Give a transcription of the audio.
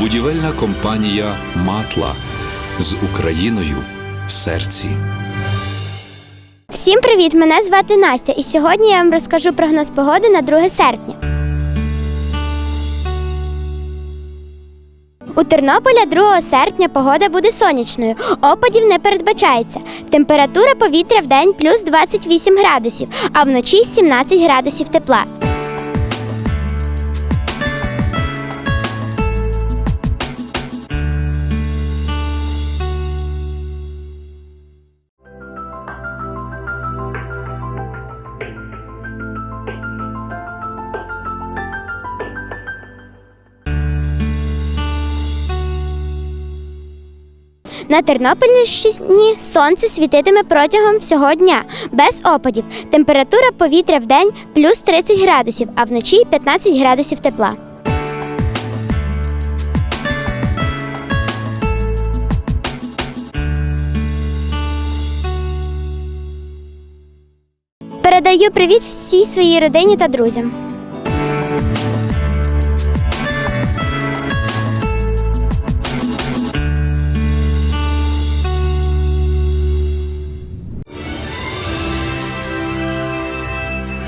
Будівельна компанія Матла з Україною в серці. Всім привіт! Мене звати Настя, і сьогодні я вам розкажу прогноз погоди на 2 серпня. У Тернополя 2 серпня погода буде сонячною. Опадів не передбачається. Температура повітря в день плюс 28 градусів, а вночі 17 градусів тепла. На Тернопільщині сонце світитиме протягом всього дня без опадів. Температура повітря в день плюс 30 градусів, а вночі 15 градусів тепла. Передаю привіт всій своїй родині та друзям.